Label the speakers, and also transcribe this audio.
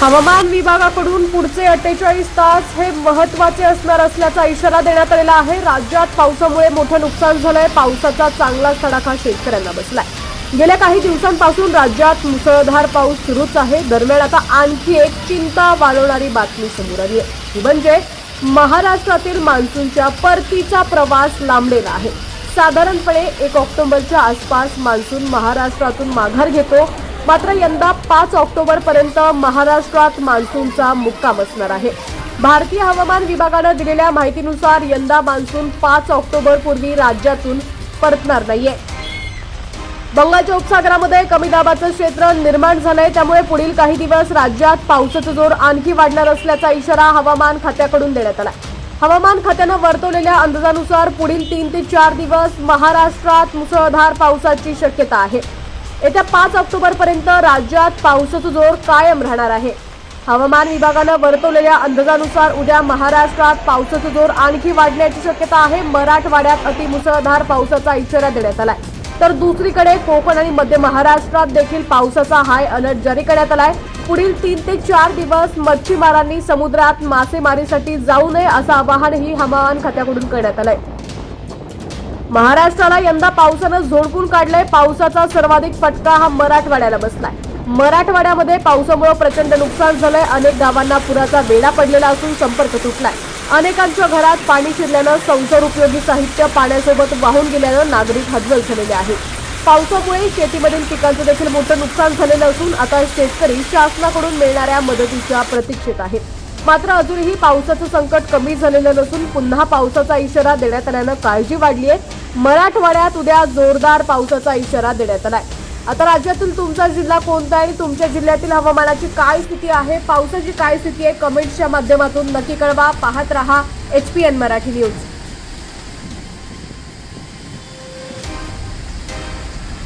Speaker 1: हवामान विभागाकडून पुढचे अठ्ठेचाळीस तास हे महत्त्वाचे असणार असल्याचा इशारा देण्यात आलेला आहे. राज्यात पावसामुळे मोठं नुकसान झालंय. पावसाचा चांगला तडाखा शेतकऱ्यांना बसलाय. गेल्या काही दिवसांपासून राज्यात मुसळधार पाऊस सुरूच आहे. दरम्यान आता आणखी एक चिंता वाढवणारी बातमी समोर आली आहे. ती म्हणजे महाराष्ट्रातील मान्सूनच्या परतीचा प्रवास लांबलेला आहे. साधारणपणे एक ऑक्टोबरच्या आसपास मान्सून महाराष्ट्रातून माघार घेतो. मात्र यंदा पाच ऑक्टोबर पर्यंत महाराष्ट्रात मान्सूनचा मुक्काम असणार आहे. भारतीय हवामान विभागानं दिलेल्या माहितीनुसार यंदा मान्सून पाच ऑक्टोबर पूर्वी राज्यातून परतणार नाहीये. बंगालच्या उपसागरामध्ये कमी दाबाचं क्षेत्र निर्माण झालंय त्यामुळे पुढील काही दिवस राज्यात पावसाचा जोर आणखी वाढणार असल्याचा इशारा हवामान खात्याकडून देण्यात आला. हवामान खात्यानं वर्तवलेल्या अंदाजानुसार पुढील तीन ते चार दिवस महाराष्ट्रात मुसळधार पावसाची शक्यता आहे. येत्या पाच ऑक्टोबर पर्यंत राज्यात पावसाचा जोर कायम राहणार आहे. हवामान विभागानं वर्तवलेल्या अंदाजानुसार उद्या महाराष्ट्रात पावसाचा जोर आणखी वाढण्याची शक्यता आहे. मराठवाड्यात अतिमुसळधार पावसाचा इशारा देण्यात आलाय. तर दुसरीकडे कोकण आणि मध्य महाराष्ट्रात देखील पावसाचा हाय अलर्ट जारी करण्यात आलाय. पुढील तीन ते चार दिवस मच्छीमारांनी समुद्रात मासेमारीसाठी जाऊ नये असं आवाहनही हवामान खात्याकडून करण्यात आलंय. महाराष्ट्राला यंदा पावसानं झोडपून काढलंय. पावसाचा सर्वाधिक फटका हा मराठवाड्याला बसलाय. मराठवाड्यामध्ये पावसामुळे प्रचंड नुकसान झालंय. अनेक गावांना पुराचा वेढा पडलेला असून संपर्क तुटलाय. अनेकांच्या घरात पाणी शिरल्यानं संसार उपयोगी साहित्य पाण्यासोबत वाहून गेल्यानं नागरिक हजबल झालेले आहेत. पावसामुळे शेतीमधील पिकांचं देखील मोठं नुकसान झालेलं असून आता शेतकरी शासनाकडून मिळणाऱ्या मदतीच्या प्रतीक्षेत आहेत. मात्र अजूनही पावसाचं संकट कमी झालेलं नसून पुन्हा पावसाचा इशारा देण्यात आल्यानं काळजी वाढली आहे मराठवाड्यात उद्या जोरदार पावसाचा इशारा देण्यात आलाय. आता राज्यातील तुमचा जिल्हा कोणता आहे? आणि तुमच्या जिल्ह्यातील हवामानाची काय स्थिती आहे? पावसाची काय स्थिती आहे? कमेंट्सच्या माध्यमातून नक्की कळवा. पाहत रहा H P N Marathi news.